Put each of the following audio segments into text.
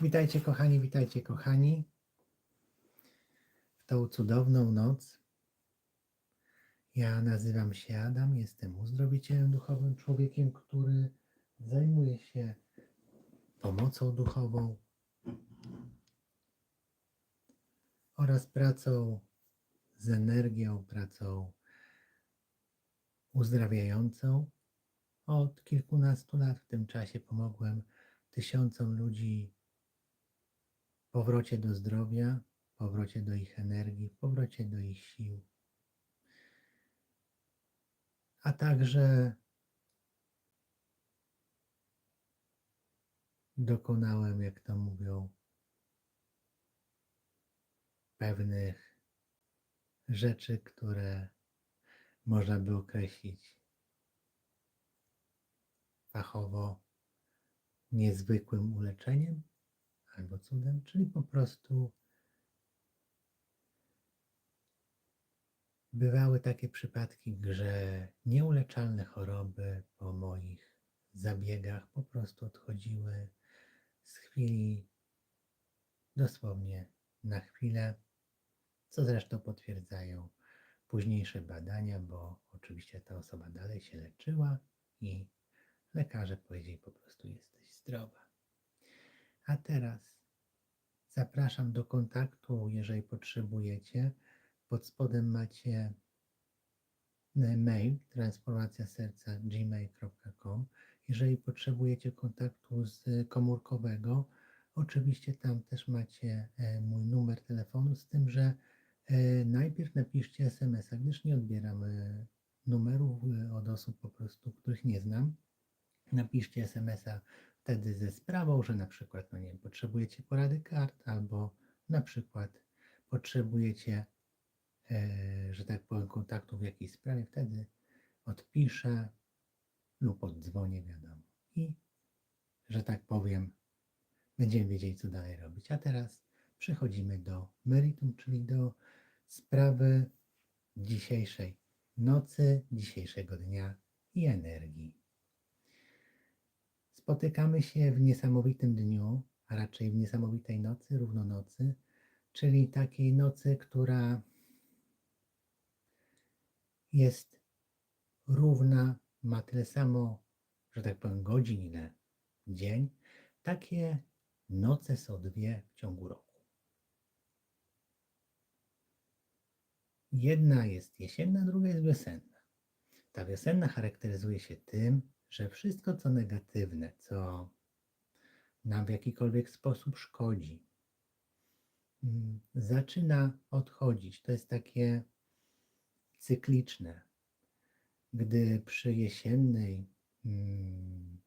Witajcie kochani, witajcie kochani. W tą cudowną noc. Ja nazywam się Adam, jestem uzdrowicielem duchowym, człowiekiem, który zajmuje się pomocą duchową oraz pracą z energią, pracą uzdrawiającą. Od kilkunastu lat w tym czasie pomogłem tysiącom ludzi powrocie do zdrowia, powrocie do ich energii, powrocie do ich sił. A także dokonałem, jak to mówią, pewnych rzeczy, które można by określić fachowo niezwykłym uleczeniem albo cudem, czyli po prostu bywały takie przypadki, że nieuleczalne choroby po moich zabiegach po prostu odchodziły z chwili dosłownie na chwilę, co zresztą potwierdzają późniejsze badania, bo oczywiście ta osoba dalej się leczyła i lekarze powiedzieli po prostu jesteś zdrowa. A teraz zapraszam do kontaktu, jeżeli potrzebujecie. Pod spodem macie e, mail transformacja serca gmail.com. Jeżeli potrzebujecie kontaktu z komórkowego, oczywiście tam też macie e, mój numer telefonu, z tym, że e, najpierw napiszcie SMS-a, gdyż nie odbieram numerów od osób po prostu, których nie znam. Napiszcie SMS-a wtedy ze sprawą, że na przykład, no nie wiem, potrzebujecie porady kart albo na przykład potrzebujecie, e, że tak powiem, kontaktu w jakiejś sprawie, wtedy odpiszę lub oddzwonię, wiadomo. I, że tak powiem, będziemy wiedzieli, co dalej robić. A teraz przechodzimy do meritum, czyli do sprawy dzisiejszej nocy, dzisiejszego dnia i energii. Spotykamy się w niesamowitym dniu, a raczej w niesamowitej nocy, równonocy, czyli takiej nocy, która jest równa, ma tyle samo, że tak powiem, godzin, ile dzień. Takie noce są dwie w ciągu roku. Jedna jest jesienna, druga jest wiosenna. Ta wiosenna charakteryzuje się tym, że wszystko co negatywne, co nam w jakikolwiek sposób szkodzi, mm, zaczyna odchodzić. To jest takie cykliczne. Gdy przy jesiennej mm,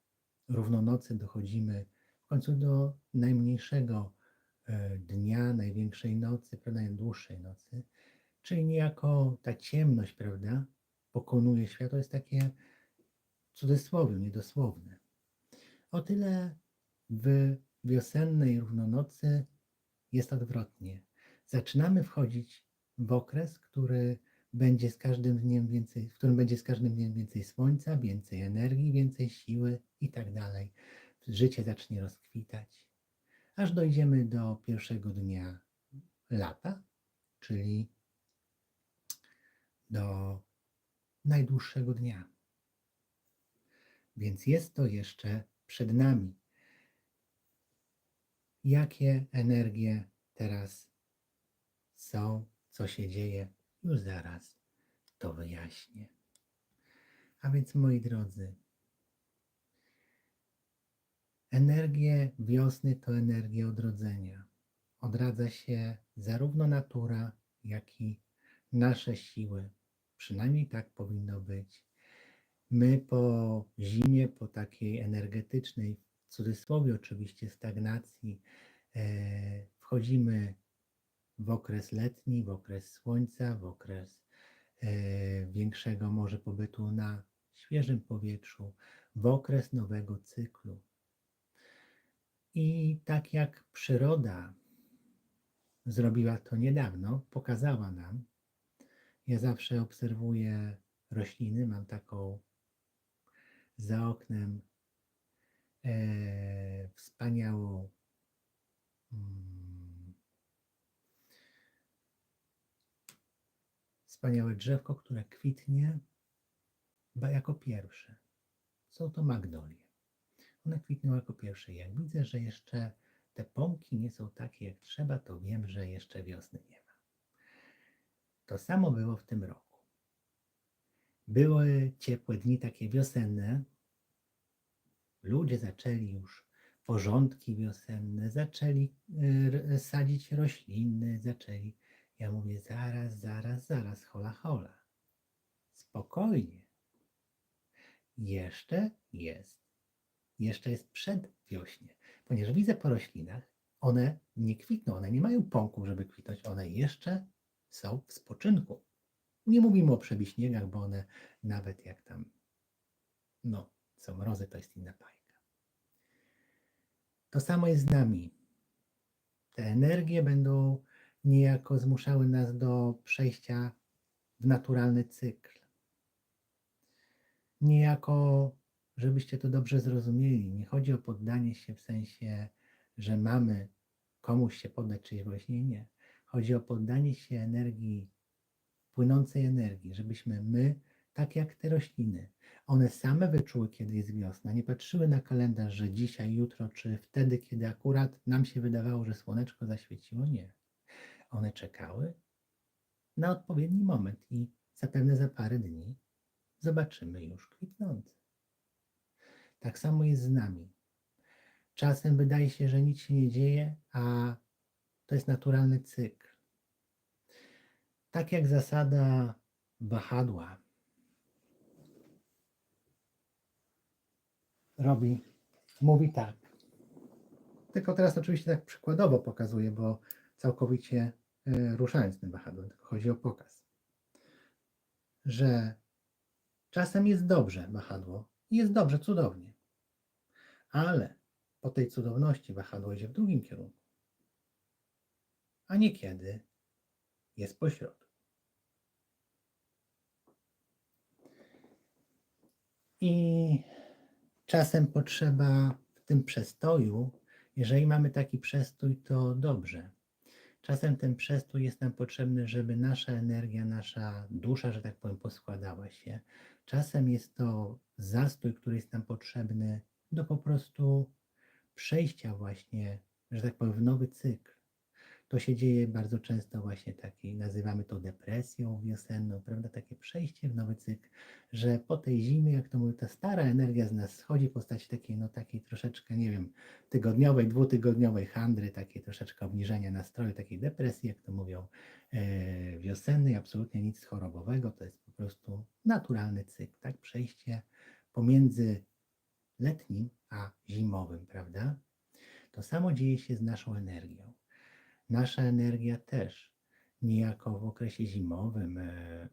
równonocy dochodzimy w końcu do najmniejszego e, dnia, największej nocy, prawda, najdłuższej nocy, czyli niejako ta ciemność, prawda, pokonuje światło, jest takie w cudzysłowie, niedosłowne. O tyle w wiosennej równonocy jest odwrotnie. Zaczynamy wchodzić w okres, który będzie z każdym dniem więcej, w którym będzie z każdym dniem więcej słońca, więcej energii, więcej siły i tak dalej. Życie zacznie rozkwitać, aż dojdziemy do pierwszego dnia lata, czyli do najdłuższego dnia. Więc jest to jeszcze przed nami. Jakie energie teraz są, co się dzieje, już zaraz to wyjaśnię. A więc, moi drodzy, energie wiosny to energie odrodzenia. Odradza się zarówno natura, jak i nasze siły. Przynajmniej tak powinno być. My po zimie, po takiej energetycznej, w cudzysłowie oczywiście, stagnacji, e, wchodzimy w okres letni, w okres słońca, w okres e, większego może pobytu na świeżym powietrzu, w okres nowego cyklu. I tak jak przyroda zrobiła to niedawno, pokazała nam, ja zawsze obserwuję rośliny, mam taką za oknem e, wspaniałą mm, wspaniałe drzewko, które kwitnie jako pierwsze. Są to magnolie. One kwitną jako pierwsze. Jak widzę, że jeszcze te pąki nie są takie jak trzeba, to wiem, że jeszcze wiosny nie ma. To samo było w tym roku. Były ciepłe dni, takie wiosenne, Ludzie zaczęli już porządki wiosenne, zaczęli y, sadzić rośliny, zaczęli. Ja mówię, zaraz, zaraz, zaraz, hola, hola. Spokojnie. Jeszcze jest. Jeszcze jest przedwiośnie. Ponieważ widzę po roślinach, one nie kwitną, one nie mają pąków, żeby kwitnąć, one jeszcze są w spoczynku. Nie mówimy o przebiśniegach, bo one nawet jak tam, no, są mrozy, to jest inna bajka. To samo jest z nami. Te energie będą niejako zmuszały nas do przejścia w naturalny cykl. Niejako, żebyście to dobrze zrozumieli, nie chodzi o poddanie się w sensie, że mamy komuś się poddać czyjejś właśnie nie. Chodzi o poddanie się energii, płynącej energii, żebyśmy my, tak jak te rośliny, one same wyczuły, kiedy jest wiosna, nie patrzyły na kalendarz, że dzisiaj, jutro, czy wtedy, kiedy akurat nam się wydawało, że słoneczko zaświeciło. Nie. One czekały na odpowiedni moment i zapewne za parę dni zobaczymy już kwitnące. Tak samo jest z nami. Czasem wydaje się, że nic się nie dzieje, a to jest naturalny cykl. Tak jak zasada wahadła robi, mówi tak. Tylko teraz oczywiście tak przykładowo pokazuję, bo całkowicie y, ruszając tym wahadłem, tylko chodzi o pokaz. Że czasem jest dobrze wahadło i jest dobrze, cudownie. Ale po tej cudowności wahadło idzie w drugim kierunku. A niekiedy jest pośrodku. I czasem potrzeba w tym przestoju, jeżeli mamy taki przestój, to dobrze. Czasem ten przestój jest nam potrzebny, żeby nasza energia, nasza dusza, że tak powiem, poskładała się. Czasem jest to zastój, który jest nam potrzebny do po prostu przejścia właśnie, że tak powiem, w nowy cykl. To się dzieje bardzo często właśnie takiej, nazywamy to depresją wiosenną, prawda? Takie przejście w nowy cykl, że po tej zimie, jak to mówię, ta stara energia z nas schodzi w postaci takiej, no takiej troszeczkę, nie wiem, tygodniowej, dwutygodniowej handry, takiej troszeczkę obniżenia nastroju, takiej depresji, jak to mówią, e, wiosennej, absolutnie nic chorobowego, to jest po prostu naturalny cykl, tak? Przejście pomiędzy letnim a zimowym, prawda? To samo dzieje się z naszą energią. Nasza energia też niejako w okresie zimowym e,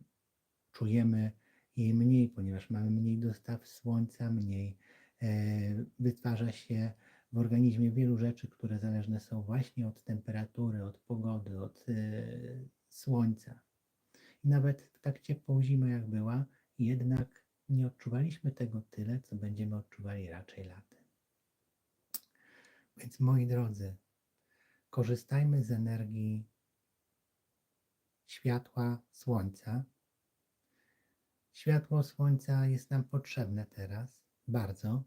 czujemy jej mniej, ponieważ mamy mniej dostaw słońca, mniej e, wytwarza się w organizmie wielu rzeczy, które zależne są właśnie od temperatury, od pogody, od e, słońca. I nawet w tak ciepłą zimę jak była, jednak nie odczuwaliśmy tego tyle, co będziemy odczuwali raczej latem. Więc moi drodzy, korzystajmy z energii światła słońca. Światło słońca jest nam potrzebne teraz bardzo.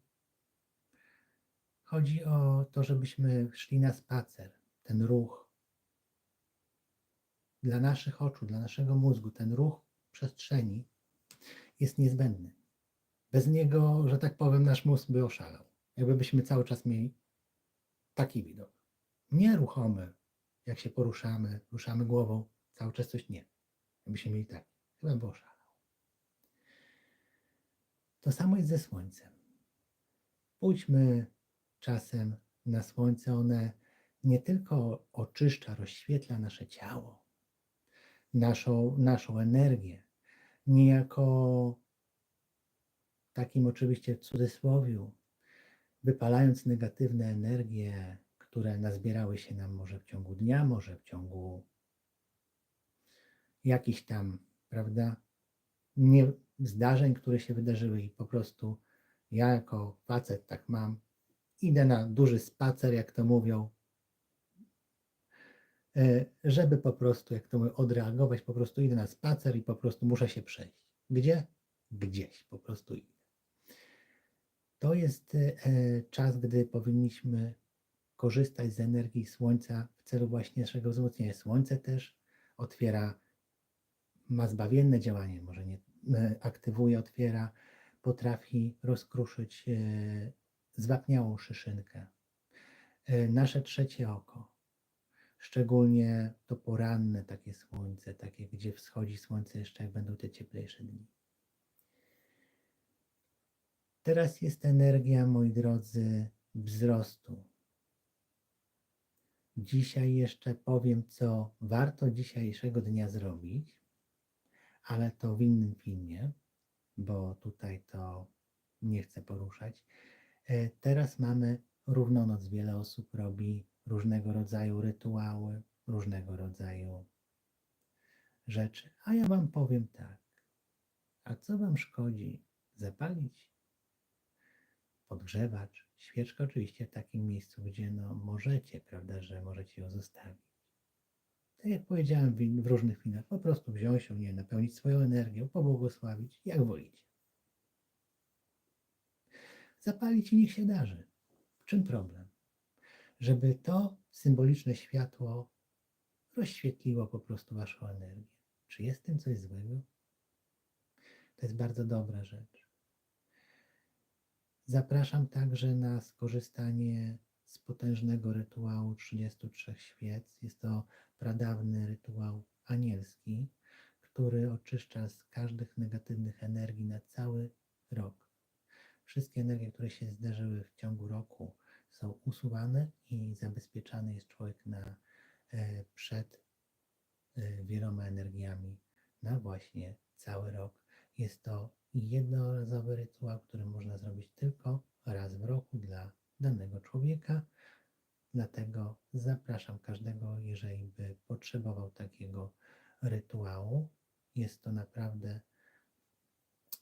Chodzi o to, żebyśmy szli na spacer, ten ruch. Dla naszych oczu, dla naszego mózgu, ten ruch przestrzeni jest niezbędny. Bez niego, że tak powiem, nasz mózg by oszalał. Jakby byśmy cały czas mieli taki widok. Nieruchomy, jak się poruszamy, ruszamy głową, cały czas coś nie. Jakbyśmy mieli taki, chyba by oszalał. To samo jest ze słońcem. Pójdźmy czasem na słońce, one nie tylko oczyszcza, rozświetla nasze ciało, naszą, naszą energię, niejako takim oczywiście cudzysłowiu, wypalając negatywne energie, które nazbierały się nam może w ciągu dnia, może w ciągu jakichś tam, prawda, nie, zdarzeń, które się wydarzyły i po prostu ja jako facet tak mam, idę na duży spacer, jak to mówią, e, żeby po prostu, jak to mówię, odreagować, po prostu idę na spacer i po prostu muszę się przejść. Gdzie? Gdzieś, po prostu idę. To jest e, czas, gdy powinniśmy korzystać z energii Słońca w celu właśnie naszego wzmocnienia. Słońce też otwiera, ma zbawienne działanie, może nie e, aktywuje, otwiera, potrafi rozkruszyć e, zwapniałą szyszynkę. E, Nasze trzecie oko, szczególnie to poranne takie słońce, takie gdzie wschodzi słońce jeszcze jak będą te cieplejsze dni. Teraz jest energia, moi drodzy, wzrostu. Dzisiaj jeszcze powiem, co warto dzisiejszego dnia zrobić, ale to w innym filmie, bo tutaj to nie chcę poruszać. E, Teraz mamy równonoc. Wiele osób robi różnego rodzaju rytuały, różnego rodzaju rzeczy. A ja Wam powiem tak. A co Wam szkodzi zapalić podgrzewacz, świeczkę oczywiście w takim miejscu, gdzie no możecie, prawda, że możecie ją zostawić. Tak jak powiedziałem w, różnych filmach, po prostu wziąć ją, nie napełnić swoją energią, pobłogosławić, jak wolicie. Zapalić i niech się darzy. W czym problem? Żeby to symboliczne światło rozświetliło po prostu Waszą energię. Czy jest w tym coś złego? To jest bardzo dobra rzecz. Zapraszam także na skorzystanie z potężnego rytuału 33 świec. Jest to pradawny rytuał anielski, który oczyszcza z każdych negatywnych energii na cały rok. Wszystkie energie, które się zdarzyły w ciągu roku, są usuwane i zabezpieczany jest człowiek na, e, przed e, wieloma energiami na właśnie cały rok. Jest to jednorazowy rytuał, który można zrobić tylko raz w roku dla danego człowieka. Dlatego zapraszam każdego, jeżeli by potrzebował takiego rytuału. Jest to naprawdę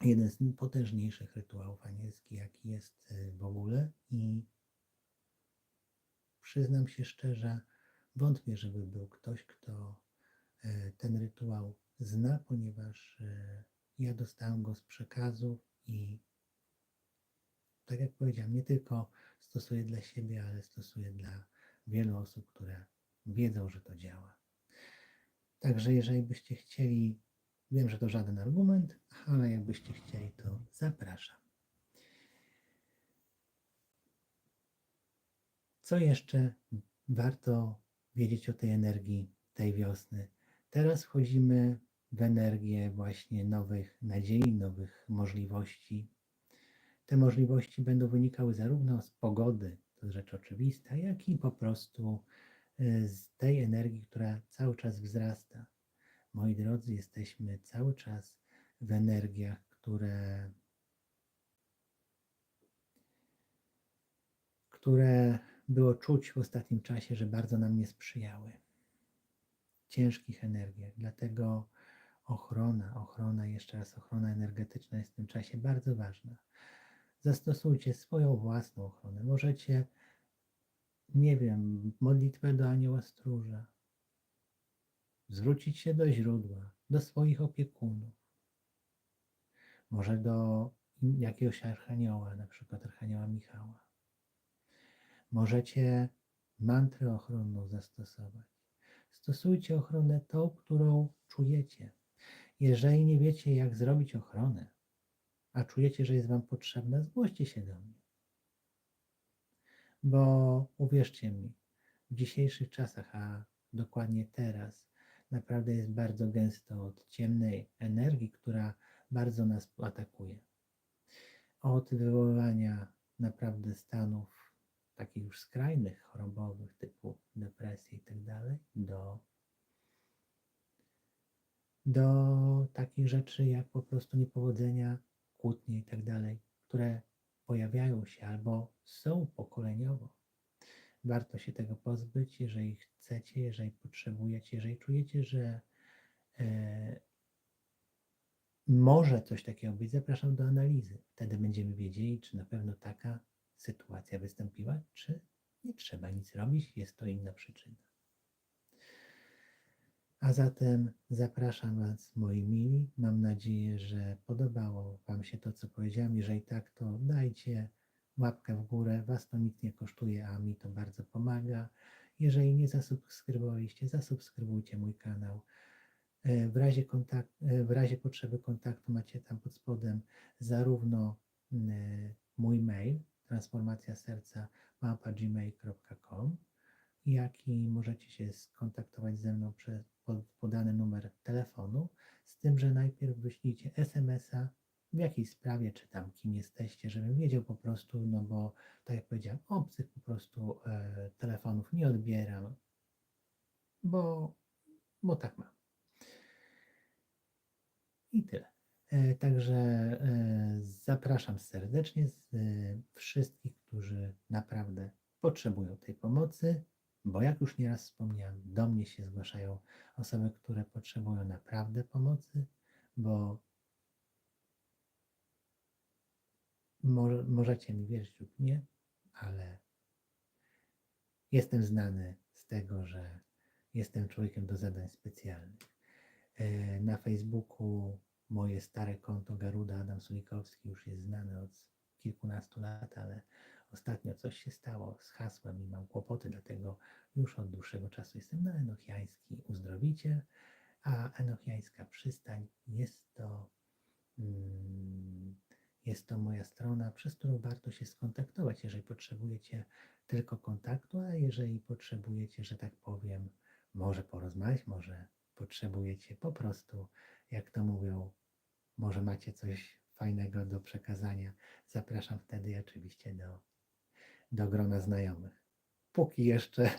jeden z potężniejszych rytuałów anielskich, jaki jest y, w ogóle. I przyznam się szczerze, wątpię, żeby był ktoś, kto y, ten rytuał zna, ponieważ y, ja dostałem go z przekazów i tak jak powiedziałem, nie tylko stosuję dla siebie, ale stosuję dla wielu osób, które wiedzą, że to działa. Także jeżeli byście chcieli, wiem, że to żaden argument, ale jakbyście chcieli, to zapraszam. Co jeszcze warto wiedzieć o tej energii tej wiosny? Teraz wchodzimy w energię właśnie nowych nadziei, nowych możliwości. Te możliwości będą wynikały zarówno z pogody, to rzecz oczywista, jak i po prostu y, z tej energii, która cały czas wzrasta. Moi drodzy, jesteśmy cały czas w energiach, które, które było czuć w ostatnim czasie, że bardzo nam nie sprzyjały. Ciężkich energiach. Dlatego ochrona, ochrona, jeszcze raz ochrona energetyczna jest w tym czasie bardzo ważna. Zastosujcie swoją własną ochronę. Możecie, nie wiem, modlitwę do anioła stróża, zwrócić się do źródła, do swoich opiekunów, może do jakiegoś archanioła, na przykład archanioła Michała. Możecie mantrę ochronną zastosować. Stosujcie ochronę tą, którą czujecie. Jeżeli nie wiecie, jak zrobić ochronę, a czujecie, że jest Wam potrzebna, zgłoście się do mnie. Bo uwierzcie mi, w dzisiejszych czasach, a dokładnie teraz, naprawdę jest bardzo gęsto od ciemnej energii, która bardzo nas atakuje. Od wywoływania naprawdę stanów takich już skrajnych, chorobowych, typu depresji i tak dalej, do do takich rzeczy jak po prostu niepowodzenia, kłótnie i tak dalej, które pojawiają się albo są pokoleniowo. Warto się tego pozbyć, jeżeli chcecie, jeżeli potrzebujecie, jeżeli czujecie, że e, może coś takiego być, zapraszam do analizy. Wtedy będziemy wiedzieli, czy na pewno taka sytuacja wystąpiła, czy nie trzeba nic robić, jest to inna przyczyna. A zatem zapraszam Was, moi mili. Mam nadzieję, że podobało Wam się to, co powiedziałem. Jeżeli tak, to dajcie łapkę w górę. Was to nic nie kosztuje, a mi to bardzo pomaga. Jeżeli nie zasubskrybowaliście, zasubskrybujcie mój kanał. E, W razie, kontakt, e, w razie potrzeby kontaktu macie tam pod spodem zarówno mm, e, mój mail transformacja serca małpa.gmail.com jak i możecie się skontaktować ze mną przez pod- podany numer telefonu, z tym, że najpierw wyślijcie SMS-a w jakiejś sprawie, czy tam kim jesteście, żebym wiedział po prostu, no bo tak jak powiedziałem, obcych po prostu e, telefonów nie odbieram, bo, bo tak mam. I tyle. E, Także e, zapraszam serdecznie z, e, wszystkich, którzy naprawdę potrzebują tej pomocy, bo jak już nieraz wspomniałem, do mnie się zgłaszają osoby, które potrzebują naprawdę pomocy, bo może, możecie mi wierzyć lub nie, ale jestem znany z tego, że jestem człowiekiem do zadań specjalnych. E, Na Facebooku moje stare konto Garuda Adam Sulikowski już jest znane od kilkunastu lat, ale ostatnio coś się stało z hasłem i mam kłopoty, dlatego już od dłuższego czasu jestem na Enochiański Uzdrowiciel, a Enochiańska Przystań jest to, mm, jest to moja strona, przez którą warto się skontaktować, jeżeli potrzebujecie tylko kontaktu, a jeżeli potrzebujecie, że tak powiem, może porozmawiać, może potrzebujecie po prostu, jak to mówią, może macie coś fajnego do przekazania. Zapraszam wtedy oczywiście do, do grona znajomych. Póki jeszcze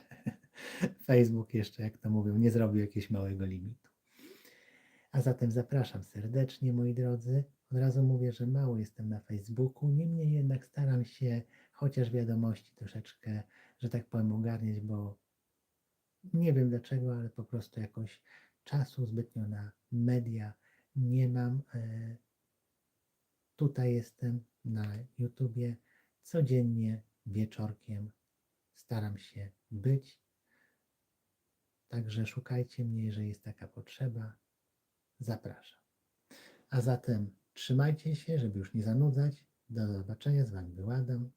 Facebook jeszcze, jak to mówią, nie zrobił jakiegoś małego limitu. A zatem zapraszam serdecznie, moi drodzy. Od razu mówię, że mało jestem na Facebooku, niemniej jednak staram się chociaż wiadomości troszeczkę, że tak powiem, ogarniać, bo nie wiem dlaczego, ale po prostu jakoś czasu zbytnio na media nie mam. E, Tutaj jestem na YouTubie codziennie wieczorkiem. Staram się być. Także szukajcie mnie, jeżeli jest taka potrzeba. Zapraszam. A zatem trzymajcie się, żeby już nie zanudzać. Do zobaczenia. Z Wami był Adam.